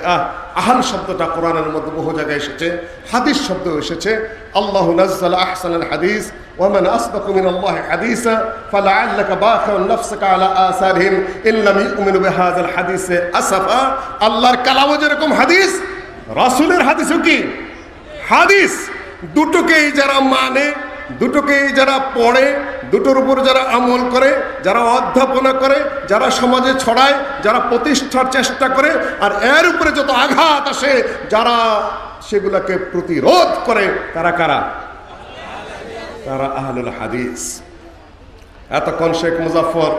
আহ, আহাল শব্দটা কোরআনের মধ্যে বহু জায়গায় এসেছে হাদিস শব্দ এসেছে আল্লাহ নাজ্জাল আহসানাল হাদিস ومن أصدق من الله حديثا فلعلك باخع نفسك على آثارهم إن لم يؤمنوا بهذا الحديث أسفا আল্লাহর কালামও যেরকম হাদিস রাসূলের হাদিসও কি হাদিস দুটোকেই যারা মানে দুটোকেই যারা পড়ে, দুটোর উপর যারা আমল করে, যারা অধ্যাপনা করে, যারা সমাজে ছড়ায়, যারা প্রতিষ্ঠার চেষ্টা করে, আর এর উপরে যত আঘাত আসে, যারা সেগুলোকে প্রতিরোধ করে, তারা কারা? তারা আহলুল হাদিস। এতক্ষণ শেখ মুজাফর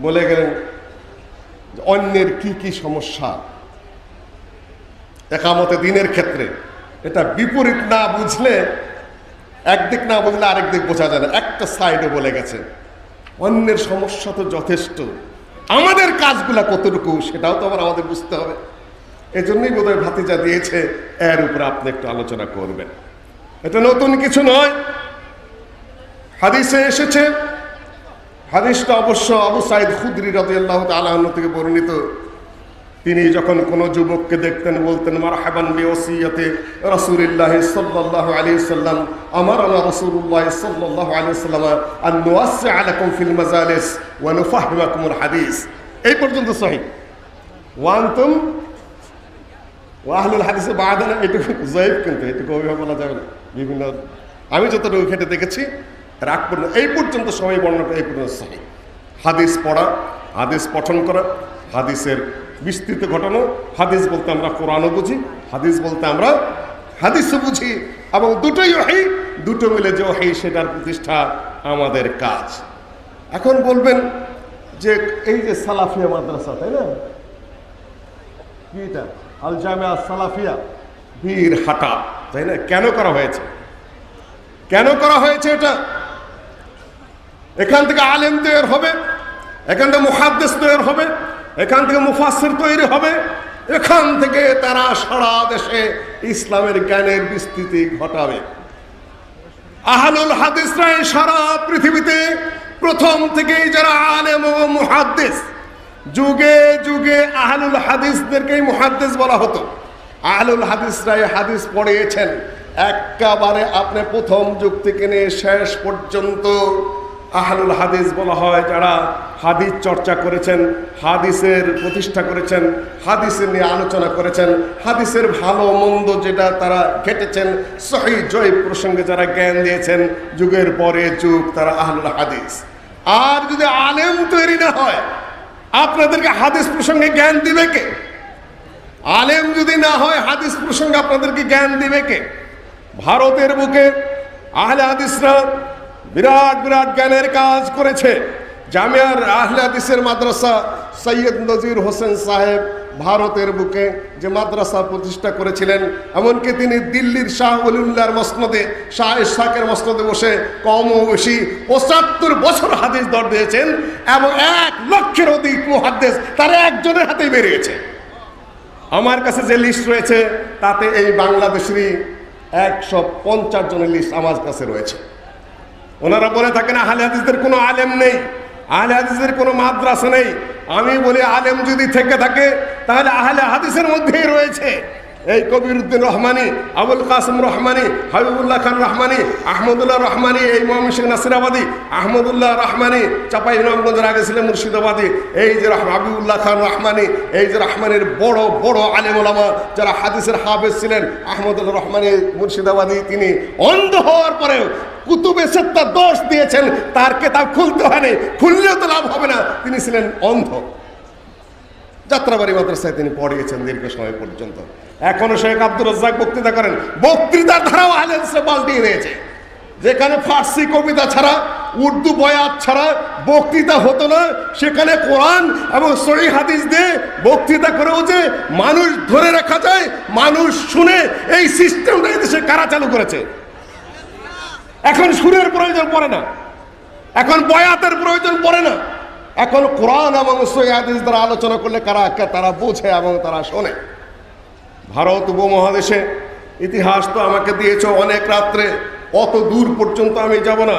বলে গেলেন অন্যের কি কি সমস্যা? একামতে দিনের ক্ষেত্রে। এটা বিপরীত না বুঝলে একদিক না বললে আরেক দিক বোঝা যায় না, একটা সাইডে বলে গেছে। অন্যের সমস্যা তো যথেষ্ট। আমাদের কাজগুলা কতটুকু, সেটাও তো আবার আমাদের বুঝতে হবে। এজন্যই বোধহয় ভাতিজা দিয়েছে, এর উপরে আপনি একটু আলোচনা করবেন। এটা নতুন কিছু নয়। হাদিসে এসেছে, হাদিসটা অবশ্য আবু সাইদ খুদ্রি রাদিয়াল্লাহু তাআলা থেকে বর্ণিত। তিনি যখন কোনো যুবককে দেখতেন, বলতেন, মারহাবান বি ওসিয়াতে রাসূলুল্লাহ সাল্লাল্লাহু আলাইহি সাল্লাম সাল্লাম, আন নুওয়াসসি আলাইকুম ফিল মাজালিস ওয়া নুফাহহিমাকুমুল হাদিস। এই পর্যন্ত কিন্তু বলা বিভিন্ন, আমি যতটুকু খেটে দেখেছি, রাগ এই পর্যন্ত সবাই বর্ণনা, এই পর্যন্ত সহি। হাদিস পড়া, হাদিস পঠন করা, হাদিসের বিস্তৃত ঘটনা। হাদিস বলতে আমরা কোরআনও বুঝি, হাদিস বলতে আমরা হাদিসও বুঝি, এবং দুটোই ওহাই দুটো মিলে যে ওহাই সেটার প্রতিষ্ঠা আমাদের কাজ। এখন বলবেন যে এই যে সালাফিয়া মাদ্রাসা, তাই না? কি এটা? আল জামিয়া সালাফিয়া, বীর হাটা, তাই না? কেন করা হয়েছে? কেন করা হয়েছে এটা? এখান থেকে আলেম তৈরি হবে, এখান থেকে মুহাদ্দেস তৈরি হবে এখান থেকে মুফাসির তৈরি হবে। এখান থেকে তারা সারা দেশে ইসলামের জ্ঞানের বিস্তৃতি ঘটাবে। আহলুল হাদিসরা সারা পৃথিবীতে প্রথম থেকেই যারা আলেম ও মুহাদ্দিস, যুগে যুগে আহলুল হাদিসদেরকেই মুহাদ্দিস বলা হতো। আহলুল হাদিসরা এই হাদিস পড়িয়েছেন, একেবারে আপনি প্রথম যুগ থেকে নিয়ে শেষ পর্যন্ত আহলুল হাদিস বলা হয় যারা হাদিস চর্চা করেছেন, হাদিসের প্রতিষ্ঠা করেছেন হাদিসের নিয়ে আলোচনা করেছেন, হাদিসের ভালো মন্দ যেটা তারা ঘেটেছেন, সহি জয় প্রসঙ্গে যারা জ্ঞান দিয়েছেন, যুগের পরে যুগ তারা আহলুল হাদিস। আর যদি আলেম তৈরি না হয়, আপনাদেরকে হাদিস প্রসঙ্গে জ্ঞান দিবে কে? আলেম যদি না হয়, হাদিস প্রসঙ্গে আপনাদেরকে জ্ঞান দিবে কে? ভারতের বুকে আহলে হাদিসরা বিরাট বিরাট জ্ঞানের কাজ করেছে। জামিয়ার আহলে হাদিসের মাদ্রাসা সৈয়দ নজির হোসেন সাহেব ভারতের বুকে যে মাদ্রাসা প্রতিষ্ঠা করেছিলেন, এমনকি তিনি দিল্লির শাহ অলিউল্লাহর মসনদে, শাহ ইসাকের মসনদে বসে কম বেশি পঁচাত্তর বছর হাদিস দর দিয়েছেন এবং এক লক্ষের অধিক মুহাদ্দেস তার একজনের হাতেই বেরিয়েছে। আমার কাছে যে লিস্ট রয়েছে, তাতে এই বাংলাদেশেরই একশো পঞ্চাশ জনের লিস্ট আমার কাছে রয়েছে। ওনারা বলে থাকেন, আহলে হাদিসদের কোনো আলেম নেই। আহলে হাদিসের কোনো মাদ্রাসা নেই। আমি বলি আলেম যদি থেকে থাকে, তাহলে আহলে হাদিসের মধ্যেই রয়েছে। এই কবির উদ্দিন রহমানি, আবুল কাসিম রহমানি, হাবিবুল্লাহ খান রহমানি, আহমদুল্লাহ রহমানি, এই মোহাম্মদ নাসিরাবাদী, আহমদুল্লাহ রহমানি চাপাই নবগঞ্জের আগে ছিলেন মুর্শিদাবাদী, এই যে হাবিবুল্লাহ খান রহমানি, এই যে রহমানের বড় বড় আলেম ওলামা যারা হাদিসের হাফেজ ছিলেন, আহমদুল্লাহ রহমানি মুর্শিদাবাদী, তিনি অন্ধ হওয়ার পরেও কুতুবে সেত্তা দোষ দিয়েছেন, তার কেতাব খুলতে হয়নি, খুললেও তো লাভ হবে না, তিনি ছিলেন অন্ধ। যাত্রাবাড়ি মাদ্রাসায় তিনি পড়িয়েছেন দীর্ঘ সময় পর্যন্ত। এখনও শেখ আব্দুর রাজ্জাক বক্তৃতা করেন। বক্তৃতার ধারাও আলেন্সে পাল্টিয়ে দিয়েছে যেখানে ফার্সি কবিতা ছাড়া, উর্দু বয়াত ছাড়া বক্তৃতা হতো না, সেখানে কোরআন এবং সহি হাদিস দিয়ে বক্তৃতা করেও যে মানুষ ধরে রাখা যায়, মানুষ শুনে এই সিস্টেমটা দেশে কারা চালু করেছে? এখন সুরের প্রয়োজন পড়ে না। এখন বয়াতের প্রয়োজন পড়ে না। এখন কোরআন এবং সৈয়াদিস দ্বারা আলোচনা করলে কারা তারা বোঝে এবং তারা শোনে। ভারত উপমহাদেশে ইতিহাস তো আমাকে দিয়েছ অনেক রাত্রে। অত দূর পর্যন্ত আমি যাব না।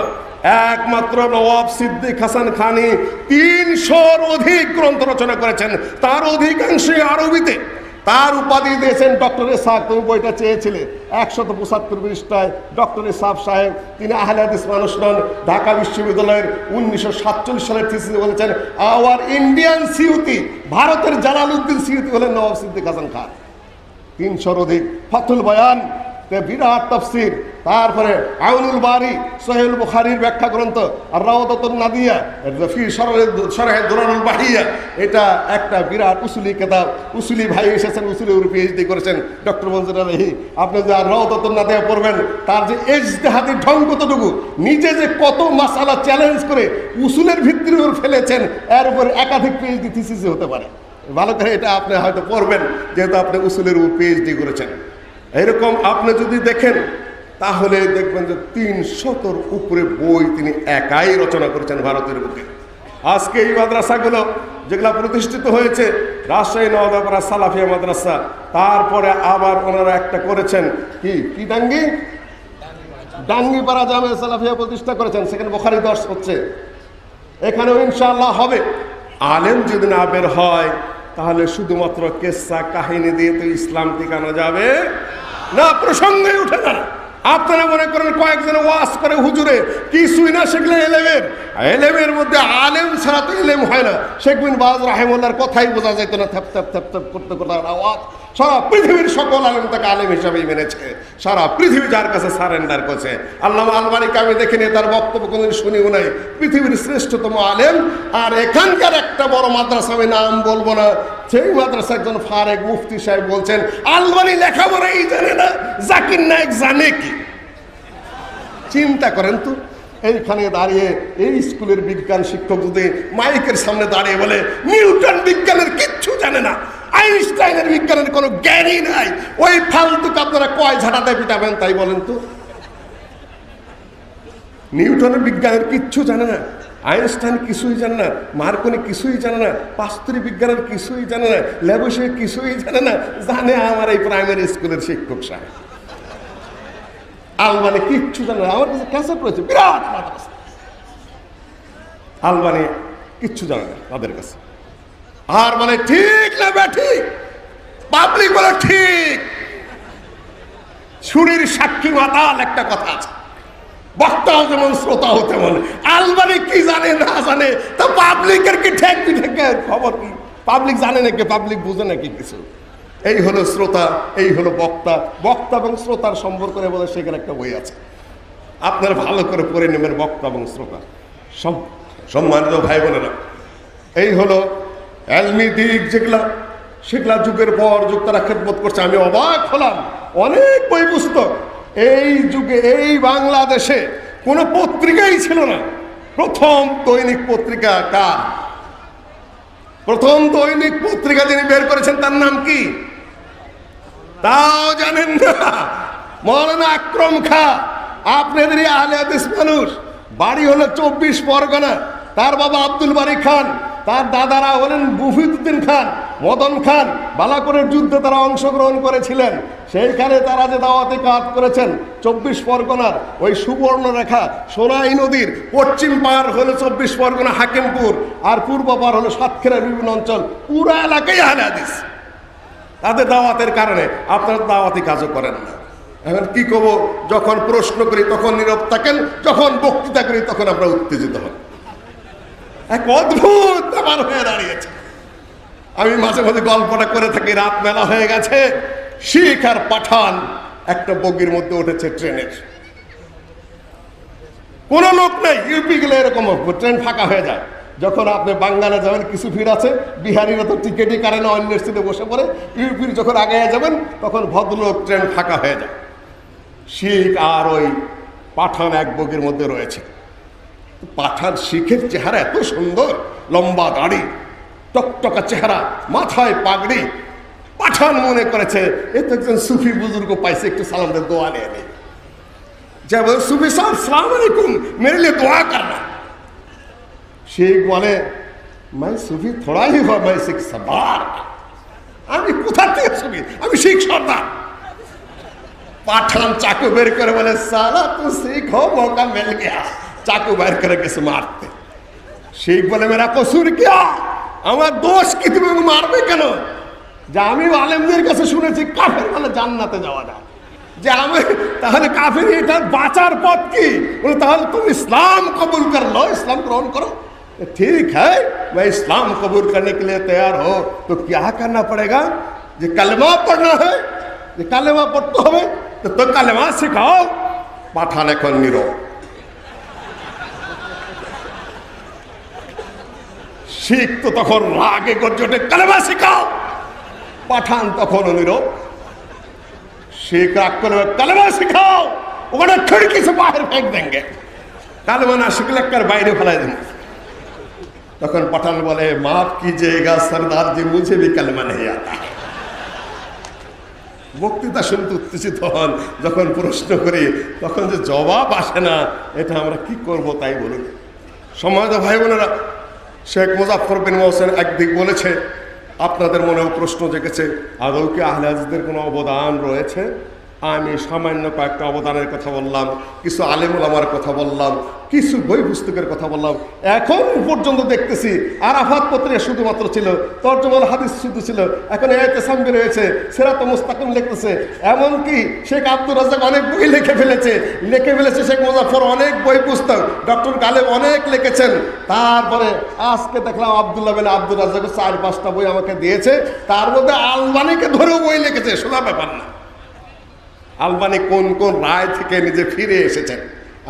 একমাত্র নবাব সিদ্দিক হাসান খানি তিনশোর অধিক গ্রন্থ রচনা করেছেন। তার অধিকাংশই আরবিতে। তার উপাধি দিয়েছেন ডক্টর ইসাক তুমি বইটা চেয়েছিলে। একশত পঁচাত্তর পৃষ্ঠায় ডক্টর ইসাফ সাহেব, তিনি আহলে মানুষ নন। ঢাকা বিশ্ববিদ্যালয়ের উনিশশো সাতচল্লিশ সালের থিসিস বলেছেন আওয়ার ইন্ডিয়ান সিউতি ভারতের জালালউদ্দিন সিউতি হলেন নবাব সিদ্দিক হাসান খান। তিনশোর অধিক ফতুল বয়ান বিরাট তফসির। তারপরে আউনুল বারি সোহেল বুখারির ব্যাখ্যা গ্রন্থ আর রাওয়াতুন নাদিয়া ফি সরাহে দুরানুল বাহিয়া, এটা একটা বিরাট উসুলি কেতাব। উসুলি ভাই এসেছেন, উসুলি উপর পিএইচডি করেছেন, ডক্টর মঞ্জুর আলহী। আপনি যে আর রাওয়াতুন নাদিয়া পড়বেন, তার যে এজতেহাদি ঢং কতটুকু, নিজে যে কত মাসালা চ্যালেঞ্জ করে উসুলের ভিত্তির উপর ফেলেছেন, এর উপর একাধিক পিএইচডি থিসিসে হতে পারে। ভালো করে এটা আপনি হয়তো পড়বেন, যেহেতু আপনি উসুলের উপর পিএইচডি করেছেন। এরকম আপনি যদি দেখেন, তাহলে দেখবেন যে তিন শতর উপরে বই তিনি একাই রচনা করেছেন ভারতের বুকে। আজকে এই মাদ্রাসাগুলো যেগুলো প্রতিষ্ঠিত হয়েছে, রাজশাহী নওদাপাড়া সালাফিয়া মাদ্রাসা, তারপরে আবার ওনারা একটা করেছেন কি কি ডাঙ্গি? ডাঙ্গিপাড়া জামে সালাফিয়া প্রতিষ্ঠা করেছেন, সেখানে বোখারি দর্শ হচ্ছে। এখানেও ইনশাল্লাহ হবে। আলেম যদি না বের হয় তাহলে শুধুমাত্র কেসা কাহিনী দিয়ে তো ইসলাম টিকানো যাবে? না প্রসঙ্গে উঠে না আপনারা মনে করেন কয়েকজন ওয়াজ করে, হুজুরে, কিছুই না শিখলে এলেমের। এলেমের মধ্যে আলেম ছাড়া তো এলেম হয় না। শেখ বিন বাজ রাহেমুল্লার কথাই বোঝা যেত না, থ্যাপ থ্যাপ থ্যাপ থ্যাপ করতে করতে আওয়াজ। সারা পৃথিবীর সকল আলেম তাকে আলেম হিসাবেই মেনেছে। সারা পৃথিবী যার কাছে সারেন্ডার করছে। আল্লাহ আলমানিকে আমি দেখিনি তার বক্তব্য কোনদিন শুনিও নাই। পৃথিবীর শ্রেষ্ঠতম আলেম, আর এখানকার একটা বড় মাদ্রাসা আমি নাম বলব না। সেই মাদ্রাসা একজন ফারেক মুফতি সাহেব বলছেন আলমানি লেখাপড়াই জানে না জাকির নায়ক জানে কি? চিন্তা করেন তো, এইখানে দাঁড়িয়ে এই স্কুলের বিজ্ঞান শিক্ষক যদি মাইকের সামনে দাঁড়িয়ে বলে, নিউটন বিজ্ঞানের কিচ্ছু জানে না, আইনস্টাইনের বিজ্ঞানের কোনো জ্ঞানই নাই, ওই ফালতুকে আপনারা কয় ঝাঁটাতে পিটাবেন তাই বলেন তো? নিউটনের বিজ্ঞানের কিচ্ছু জানে না, আইনস্টাইন কিছুই জানে না, মার্কনি কিছুই জানে না, পাস্তরি বিজ্ঞানের কিছুই জানে না ল্যাবসে কিছুই জানে না, জানে আমার এই প্রাইমারি স্কুলের শিক্ষক সাহেব। আলমানি কিচ্ছু জানে না, আমার কাছে ক্যাসেট রয়েছে, বিরাট মাদ্রাসা আলমানি কিচ্ছু জানে না তাদের কাছে। আর মানে ঠিক না ঠিক পাবলিক বলে ঠিক। ছুরির সাক্ষী মাতাল একটা কথা আছে। বক্তাও যেমন শ্রোতাও তেমন আলমারি কি জানে, না জানে? তা পাবলিকের কি ঠেক ঠেকে খবর কি? পাবলিক জানে নাকি পাবলিক বুঝে নাকি কিছু? এই হলো শ্রোতা, এই হলো বক্তা। বক্তা এবং শ্রোতার সম্পর্ক বলে সেখানে একটা বই আছে। আপনার ভালো করে পড়ে নেবেন বক্তা এবং শ্রোতা। সম- সম্মানিত ভাই বোনেরা, এই হলো এলমি দিক যেগুলা, সেগুলা যুগের পর যুগ তারা খেদমত করছে। আমি অবাক হলাম। অনেক বই পুস্তক। এই যুগে, এই বাংলাদেশে কোনো পত্রিকাই ছিল না। প্রথম দৈনিক পত্রিকা কার? প্রথম দৈনিক পত্রিকা যিনি বের করেছেন, তার নাম কি? তাও জানেন না। মৌলানা আক্রম খা। আপনাদেরই আহলে হাদিস মানুষ। বাড়ি হলো চব্বিশ পরগনা। তার বাবা আব্দুল বারি খান। তার দাদারা হলেন বুফিদুদ্দিন খান, মদন খান। বালাকোরের যুদ্ধে তারা অংশগ্রহণ করেছিলেন। সেইখানে তারা যে দাওয়াতে কাজ করেছেন, চব্বিশ পরগনার ওই সুবর্ণ রেখা সোনাই নদীর পশ্চিম পার হলো চব্বিশ পরগনা, হাকিমপুর। আর পূর্ব পার হলো সাতক্ষীরার বিভিন্ন অঞ্চল। পুরো এলাকাই আহলে হাদিস। তাদের দাওয়াতের কারণে আপনারা দাওয়াতি কাজও করেন না। এখন কি করব? যখন প্রশ্ন করি, তখন নীরব থাকেন, যখন বক্তৃতা করি, তখন আমরা উত্তেজিত হন এক অদ্ভুত ব্যাপার হয়ে দাঁড়িয়েছে। আমি মাঝে মাঝে গল্পটা করে থাকি, রাত মেলা হয়ে গেছে, শিখ আর পাঠান, একটা বগির মধ্যে উঠেছে ট্রেনের। কোনো লোক নেই, ইউপি গেলে এরকম ট্রেন ফাঁকা হয়ে যায়। যখন আপনি বাঙ্গালে যাবেন, কিছু ভিড় আছে, বিহারিরা তো টিকেটই কারে না অন্যের সিটে বসে পড়ে। ইউপির যখন আগে যাবেন, তখন ভদ্রলোক ট্রেন ফাঁকা হয়ে যায়। শিখ আর ওই পাঠান এক বগির মধ্যে রয়েছে। পাঠান শিখের চেহারা এত সুন্দর, লম্বা দাড়ি, টকটকা চেহারা, মাথায় পাগড়ি। পাঠান মনে করেছে, এ তো একজন সুফি বুজুর্গ পাইছে, একটু সালামদের দোয়া নিয়ে নেই যা বলে, সুফি সাহেব, সালাম আলাইকুম। মেরে দোয়া করনা শেখ বলে সুফি, থোড়াই মাই শেখ সবার আমি কোথার থেকে সুফি? আমি শেখ সর্দার। পাঠান চাকু বের করে বলে, সালা, তু শেখ হো মৌকা মেল গিয়া। চাকু বের করে গেছে মারতে। শেখ বলে, মেরা কসুর কিয়া? আমার দোষ কি, তুমি মারবে কেন? যে আমি আলেমদের কাছে শুনেছি, কাফের মানে জান্নাতে যাওয়া যায়। যে আমি, তাহলে কাফের এটা বাঁচার পথ কি? বলে, তাহলে তুমি ইসলাম কবুল করল ইসলাম গ্রহণ করো। ठीक है मैं इस्लाम कबूल करने के लिए तैयार हो तो क्या करना पड़ेगा যে কালেমা পড়না হয় যে কালেমা পড়তে হবে তো তো কালেমা শেখাও পাঠান এখন নীরব শিখ তো তখন রাগে গর্জটে কালেমা শেখাও পাঠান তখন নীরব শেখ রাগ করে কালেমা শেখাও ওখানে खिड़की से बाहर फेंक देंगे কালেমা না শিখলে একবার বাইরে ফেলাই দেন তখন পাঠান বলে মাফ কিজিয়েগা সরদারজি মুঝে ভি কলমা নেই আতা। বক্তৃতা শুনতে উত্তেজিত হন। যখন প্রশ্ন করি, তখন যে জবাব আসে না, এটা আমরা কি করব তাই বলুন। সমাজ ভাই বোনেরা শেখ মুজাফর বিন মোহসেন একদিক বলেছে, আপনাদের মনেও প্রশ্ন জেগেছে, আদৌ কি আহলাজদের কোনো অবদান রয়েছে? আমি সামান্য কয়েকটা অবদানের কথা বললাম, কিছু আলেমুল আমার কথা বললাম, কিছু বই পুস্তকের কথা বললাম। এখন পর্যন্ত দেখতেছি আরাফাত পত্রিকা শুধুমাত্র ছিল তর্জমাল হাদিস শুধু ছিল। এখন এতে সামনে রয়েছে সেরাত মুস্তাকিম লিখতেছে। এমনকি শেখ আব্দুর রাজাক অনেক বই লিখে ফেলেছে। লিখে ফেলেছে শেখ মুজাফর অনেক বই পুস্তক। ডক্টর গালেব অনেক লিখেছেন। তারপরে আজকে দেখলাম আবদুল্লাহ বিন আব্দুর রাজাক চার পাঁচটা বই আমাকে দিয়েছে। তার মধ্যে আলবানিকে ধরেও বই লিখেছে, শোনা ব্যাপার না। আলবানি কোন কোন রায় থেকে নিজে ফিরে এসেছেন?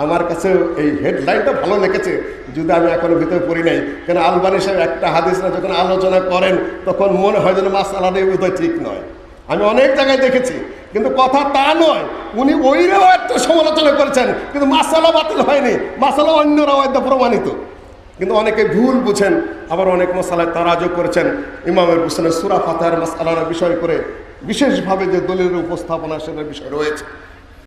আমার কাছে এই হেডলাইনটা ভালো লেগেছে, যদি আমি এখনও ভিতরে পড়ি নাই। কেন আলবানি সাহেব একটা হাদিসরা যখন আলোচনা করেন, তখন মনে হয় যেন মাসালাটাই বোধহয় ঠিক নয়। আমি অনেক জায়গায় দেখেছি, কিন্তু কথা তা নয়। উনি ওইরাও একটা সমালোচনা করেছেন, কিন্তু মাসালা বাতিল হয়নি। মাসালা অন্যরাও একদম প্রমাণিত। কিন্তু অনেকে ভুল বুঝেন, আবার অনেক মশালায় তারাজও করেছেন। ইমামের হোসেনের সুরা ফাতার মশালার বিষয় করে বিশেষভাবে যে দলের উপস্থাপনা সেটার বিষয় রয়েছে।